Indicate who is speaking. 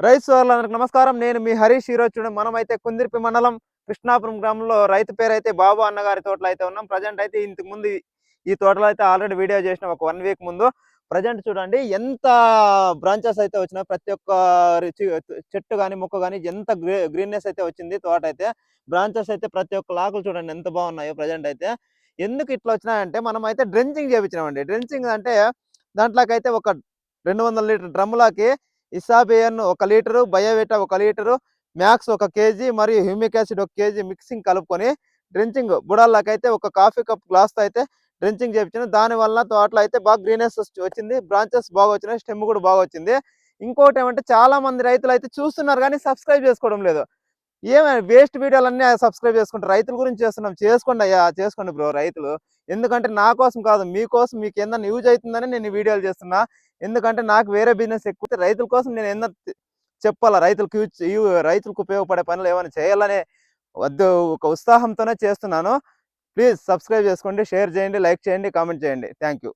Speaker 1: రైతు సోదరులందరికీ నమస్కారం. నేను మీ హరీష్ ఈరోజు చూడండి మనం అయితే కుందిరిపి మండలం కృష్ణాపురం గ్రామంలో రైతు పేరు అయితే బాబు అన్నగారి తోటలో అయితే ఉన్నాం. ప్రజెంట్ అయితే ఇంతకు ముందు ఈ- తోటలో అయితే ఆల్రెడీ వీడియో చేసిన ఒక వన్ వీక్ ముందు. ప్రజెంట్ చూడండి ఎంత బ్రాంచెస్ అయితే వచ్చినాయి ప్రతి ఒక్క చెట్టు కానీ మొక్క కానీ ఎంత గ్రీన్నెస్ అయితే వచ్చింది తోట అయితే బ్రాంచెస్ అయితే ప్రతి ఒక్క లాకులు చూడండి ఎంత బాగున్నాయో ప్రజెంట్ అయితే. ఎందుకు ఇట్లా వచ్చినాయంటే మనం అయితే డ్రెంచింగ్ చేయించినామండి డ్రెంచింగ్ అంటే దాంట్లోకి అయితే ఒక రెండు వందల లీటర్ డ్రమ్ములకి ఇసాబియన్ ఒక లీటరు బయోవేటా ఒక లీటరు మ్యాక్స్ ఒక కేజీ మరియు హ్యూమిక్ యాసిడ్ ఒక కేజీ మిక్సింగ్ కలుపుకొని డ్రించింగ్ బుడాలకైతే ఒక కాఫీ కప్ గ్లాస్తో అయితే డ్రించింగ్ చేయించాను దాని వలన తోటలో అయితే బాగా గ్రీనెస్ వచ్చింది. బ్రాంచెస్ బాగా వచ్చినాయి. స్టెమ్ కూడా బాగా వచ్చింది. ఇంకోటి ఏమంటే చాలా మంది రైతులు అయితే చూస్తున్నారు కానీ సబ్స్క్రైబ్ చేసుకోవడం లేదు. ఏమైనా వేస్ట్ వీడియోలు అన్నీ సబ్స్క్రైబ్ చేసుకుంటారు రైతుల గురించి చేస్తున్నాం. చేసుకోండి అయ్యా చేసుకోండి బ్రో రైతులు. ఎందుకంటే నా కోసం కాదు మీకోసం మీకు ఎంత యూజ్ అవుతుందని నేను వీడియోలు చేస్తున్నా. ఎందుకంటే నాకు వేరే బిజినెస్ ఎక్కువ రైతుల కోసం నేను ఎన్నో చెప్పాలా? రైతులకు రైతులకు ఉపయోగపడే పనులు ఏమైనా చేయాలనే వద్దు ఒక ఉత్సాహంతోనే చేస్తున్నాను. ప్లీజ్ సబ్స్క్రైబ్ చేసుకోండి షేర్ చేయండి లైక్ చేయండి కామెంట్ చేయండి. Thank you